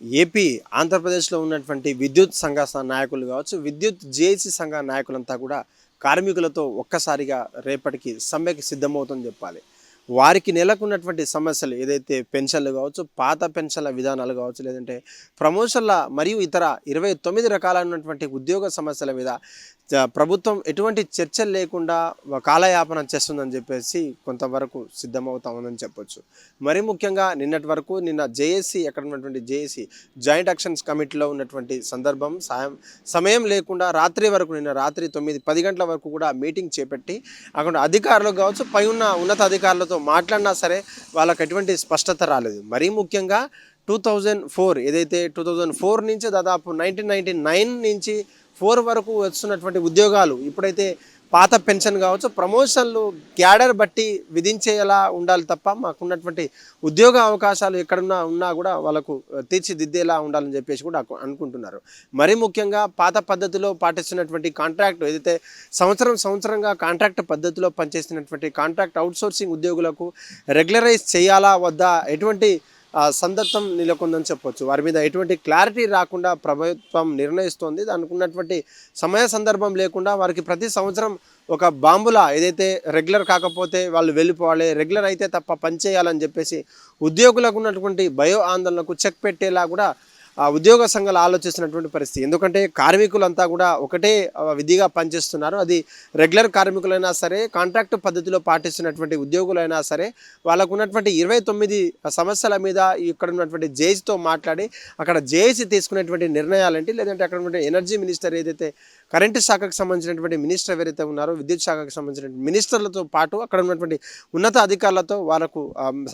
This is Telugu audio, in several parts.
ఏపీ ఆంధ్రప్రదేశ్లో ఉన్నటువంటి విద్యుత్ సంఘ నాయకులు కావచ్చు విద్యుత్ జేఏసీ సంఘ నాయకులంతా కూడా కార్మికులతో ఒక్కసారిగా రేపటికి సమ్మెకి సిద్ధమవుతుందని చెప్పాలి. వారికి నెలకున్నటువంటి సమస్యలు ఏదైతే పెన్షన్లు కావచ్చు పాత పెన్షన్ల విధానాలు కావచ్చు లేదంటే ప్రమోషన్ల మరియు ఇతర ఇరవై తొమ్మిది రకాలైనటువంటి ఉద్యోగ సమస్యల మీద ప్రభుత్వం ఎటువంటి చర్చలు లేకుండా కాలయాపన చేస్తుందని చెప్పేసి కొంతవరకు సిద్ధమవుతా ఉందని చెప్పొచ్చు. మరి ముఖ్యంగా నిన్నటి వరకు నిన్న జేఏసీ ఎక్కడ ఉన్నటువంటి జేఏసీ జాయింట్ యాక్షన్స్ కమిటీలో ఉన్నటువంటి సందర్భం సాయం సమయం లేకుండా రాత్రి వరకు నిన్న రాత్రి తొమ్మిది పది గంటల వరకు కూడా మీటింగ్ చేపట్టి అక్కడ అధికారులు కావచ్చు పై ఉన్న ఉన్నత వాళ్ళతో మాట్లాడినా సరే వాళ్ళకి ఎటువంటి స్పష్టత రాలేదు. మరీ ముఖ్యంగా టూ థౌజండ్ ఫోర్ ఏదైతే టూ థౌజండ్ ఫోర్ నుంచి దాదాపు నైన్టీన్ నైన్టీ నైన్ నుంచి ఫోర్ వరకు వస్తున్నటువంటి ఉద్యోగాలు ఇప్పుడైతే పాత పెన్షన్ కావచ్చు ప్రమోషన్లు క్యాడర్ బట్టి విధించేలా ఉండాలి తప్ప మాకున్నటువంటి ఉద్యోగ అవకాశాలు ఎక్కడున్నా ఉన్నా కూడా వాళ్ళకు తీర్చిదిద్దేలా ఉండాలని చెప్పేసి కూడా అనుకుంటున్నారు. మరీ ముఖ్యంగా పాత పద్ధతిలో పాటిస్తున్నటువంటి కాంట్రాక్ట్ ఏదైతే సంవత్సరం సంవత్సరంగా కాంట్రాక్ట్ పద్ధతిలో పనిచేస్తున్నటువంటి కాంట్రాక్ట్ అవుట్సోర్సింగ్ ఉద్యోగులకు రెగ్యులరైజ్ చేయాలా వద్దా? ఎటువంటి సందర్భం నెలకొందని చెప్పొచ్చు. వారి మీద ఎటువంటి క్లారిటీ రాకుండా ప్రభుత్వం నిర్ణయిస్తోంది. దానికి ఉన్నటువంటి సమయ సందర్భం లేకుండా వారికి ప్రతి సంవత్సరం ఒక బాంబులా ఏదైతే రెగ్యులర్ కాకపోతే వాళ్ళు వెళ్ళిపోవాలి రెగ్యులర్ అయితే తప్ప పనిచేయాలని చెప్పేసి ఉద్యోగులకు ఉన్నటువంటి భయో ఆందోళనకు చెక్ పెట్టేలా కూడా ఉద్యోగ సంఘాలు ఆలోచిస్తున్నటువంటి పరిస్థితి. ఎందుకంటే కార్మికులంతా కూడా ఒకటే విధిగా పనిచేస్తున్నారు. అది రెగ్యులర్ కార్మికులైనా సరే కాంట్రాక్ట్ పద్ధతిలో పాటిస్తున్నటువంటి ఉద్యోగులైనా సరే వాళ్ళకు ఉన్నటువంటి ఇరవై తొమ్మిది సమస్యల మీద ఇక్కడ ఉన్నటువంటి జేఏసీతో మాట్లాడి అక్కడ జేఏసీ తీసుకునేటువంటి నిర్ణయాలేంటి? లేదంటే అక్కడ ఉన్నటువంటి ఎనర్జీ మినిస్టర్ ఏదైతే కరెంటు శాఖకు సంబంధించినటువంటి మినిస్టర్ ఎవరైతే ఉన్నారో విద్యుత్ శాఖకు సంబంధించిన మినిస్టర్లతో పాటు అక్కడ ఉన్నటువంటి ఉన్నత అధికారులతో వాళ్ళకు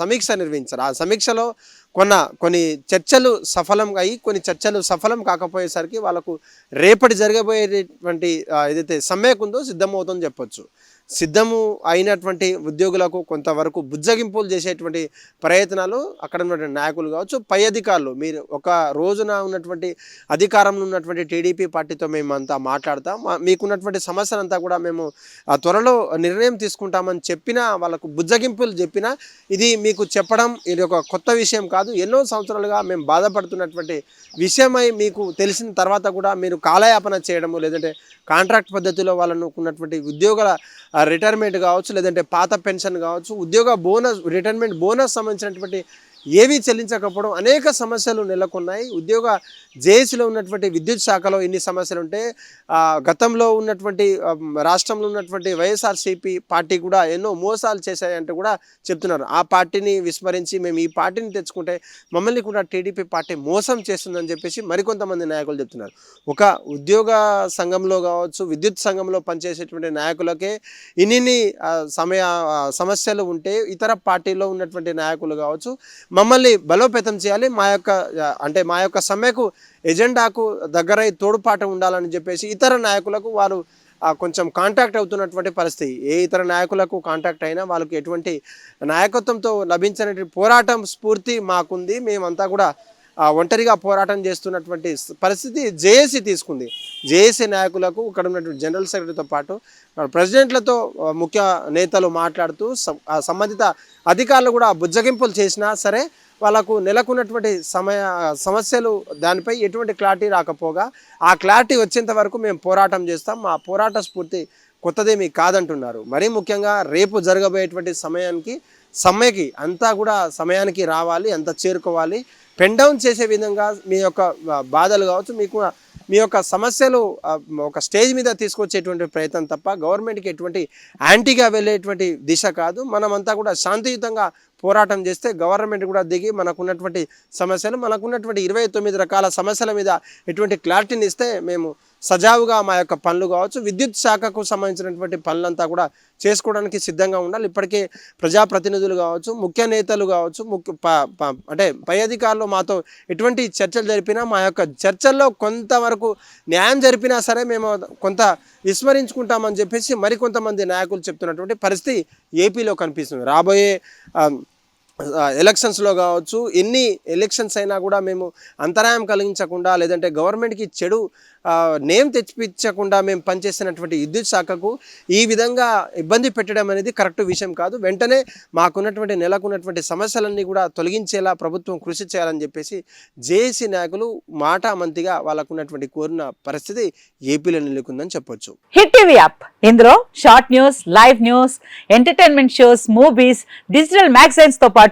సమీక్ష నిర్వహించారు. ఆ సమీక్షలో కొన్న కొన్ని చర్చలు సఫలం అయ్యి కొన్ని చర్చలు సఫలం కాకపోయేసరికి వాళ్ళకు రేపటి జరగబోయేటువంటి ఏదైతే సమ్మెకు ఉందో సిద్ధమవుతుందని చెప్పొచ్చు. సిద్ధము అయినటువంటి ఉద్యోగులకు కొంతవరకు బుజ్జగింపులు చేసేటువంటి ప్రయత్నాలు అక్కడ ఉన్నటువంటి నాయకులు కావచ్చు పై అధికారులు. మీరు ఒక రోజున ఉన్నటువంటి అధికారంలో ఉన్నటువంటి టీడీపీ పార్టీతో మేము అంతా మాట్లాడతాం మీకున్నటువంటి సమస్యలంతా కూడా మేము ఆ త్వరలో నిర్ణయం తీసుకుంటామని చెప్పినా వాళ్ళకు బుజ్జగింపులు చెప్పినా ఇది మీకు చెప్పడం ఇది ఒక కొత్త విషయం కాదు. ఎన్నో సంవత్సరాలుగా మేము బాధపడుతున్నటువంటి విషయమై మీకు తెలిసిన తర్వాత కూడా మీరు కాలయాపన చేయడము లేదంటే కాంట్రాక్ట్ పద్ధతిలో వాళ్ళను ఉన్నటువంటి ఉద్యోగాల రిటైర్మెంట్ కావచ్చు లేదంటే పాత పెన్షన్ కావచ్చు ఉద్యోగ బోనస్ రిటైర్మెంట్ బోనస్ సంబంధించినటువంటి ఏవీ చెల్లించకపోవడం అనేక సమస్యలు నెలకొన్నాయి. ఉద్యోగ జేఏసీలో ఉన్నటువంటి విద్యుత్ శాఖలో ఇన్ని సమస్యలు ఉంటే గతంలో ఉన్నటువంటి రాష్ట్రంలో ఉన్నటువంటి వైఎస్ఆర్సీపీ పార్టీ కూడా ఎన్నో మోసాలు చేశాయంటూ కూడా చెప్తున్నారు. ఆ పార్టీని విస్మరించి మేము ఈ పార్టీని తెచ్చుకుంటే మమ్మల్ని కూడా టీడీపీ పార్టీ మోసం చేస్తుందని చెప్పేసి మరికొంతమంది నాయకులు చెప్తున్నారు. ఒక ఉద్యోగ సంఘంలో కావచ్చు విద్యుత్ సంఘంలో పనిచేసేటువంటి నాయకులకే ఇన్ని సమయ సమస్యలు ఉంటే ఇతర పార్టీలో ఉన్నటువంటి నాయకులు కావచ్చు మమ్మల్ని బలోపేతం చేయాలి. మా యొక్క అంటే మా యొక్క సమ్మెకు ఎజెండాకు దగ్గరై తోడ్పాటు ఉండాలని చెప్పేసి ఇతర నాయకులకు వారు కొంచెం కాంటాక్ట్ అవుతున్నటువంటి పరిస్థితి. ఏ ఇతర నాయకులకు కాంటాక్ట్ అయినా వాళ్ళకి ఎటువంటి నాయకత్వంతో లభించినటువంటి పోరాటం స్ఫూర్తి మాకుంది. మేమంతా కూడా ఒంటరిగా పోరాటం చేస్తున్నటువంటి పరిస్థితి జేఏసీ తీసుకుంది. జేఏసీ నాయకులకు ఇక్కడ ఉన్నటువంటి జనరల్ సెక్రటరీతో పాటు ప్రెసిడెంట్లతో ముఖ్య నేతలు మాట్లాడుతూ సంబంధిత అధికారులు కూడా బుజ్జగింపులు చేసినా సరే వాళ్ళకు నెలకున్నటువంటి సమయ సమస్యలు దానిపై ఎటువంటి క్లారిటీ రాకపోగా ఆ క్లారిటీ వచ్చేంత వరకు మేము పోరాటం చేస్తాం. మా పోరాట స్ఫూర్తి కొత్తదేమీ కాదంటున్నారు. మరీ ముఖ్యంగా రేపు జరగబోయేటువంటి సమయానికి సమ్మెకి అంతా కూడా సమయానికి రావాలి అంత చేరుకోవాలి. పెన్ డౌన్ చేసే విధంగా మీ యొక్క బాధలు కావచ్చు మీకు మీ యొక్క సమస్యలు ఒక స్టేజ్ మీద తీసుకొచ్చేటువంటి ప్రయత్నం తప్ప గవర్నమెంట్కి ఎటువంటి యాంటీగా వెళ్ళేటువంటి దిశ కాదు. మనమంతా కూడా శాంతియుతంగా పోరాటం చేస్తే గవర్నమెంట్ కూడా దిగి మనకున్నటువంటి సమస్యలు మనకున్నటువంటి ఇరవై తొమ్మిది రకాల సమస్యల మీద ఎటువంటి క్లారిటీని ఇస్తే మేము సజావుగా మా యొక్క పనులు కావచ్చు విద్యుత్ శాఖకు సంబంధించినటువంటి పనులంతా కూడా చేసుకోవడానికి సిద్ధంగా ఉండాలి. ఇప్పటికే ప్రజాప్రతినిధులు కావచ్చు ముఖ్య నేతలు కావచ్చు ముఖ్య ప- ప- అంటే పై అధికారులు మాతో ఎటువంటి చర్చలు జరిపినా మా యొక్క చర్చల్లో కొంతవరకు న్యాయం జరిపినా సరే మేము కొంత విస్మరించుకుంటామని చెప్పేసి మరికొంతమంది నాయకులు చెప్తున్నటువంటి పరిస్థితి ఏపీలో కనిపిస్తుంది. రాబోయే ఎలక్షన్స్లో కావచ్చు ఎన్ని ఎలక్షన్స్ అయినా కూడా మేము అంతరాయం కలిగించకుండా లేదంటే గవర్నమెంట్కి చెడు నేమ్ తెచ్చిపించకుండా మేము పనిచేస్తున్నటువంటి విద్యుత్ శాఖకు ఈ విధంగా ఇబ్బంది పెట్టడం అనేది కరెక్ట్ విషయం కాదు. వెంటనే మాకున్నటువంటి నెలకున్నటువంటి సమస్యలన్నీ కూడా తొలగించేలా ప్రభుత్వం కృషి చేయాలని చెప్పేసి జేఏసీ నాయకులు మాటామంతిగా వాళ్ళకున్నటువంటి కోరిన పరిస్థితి ఏపీలో నెలకొందని చెప్పొచ్చు. Hit TV app. ఇందులో short news live news entertainment shows movies digital మ్యాగజైన్స్తో పాటు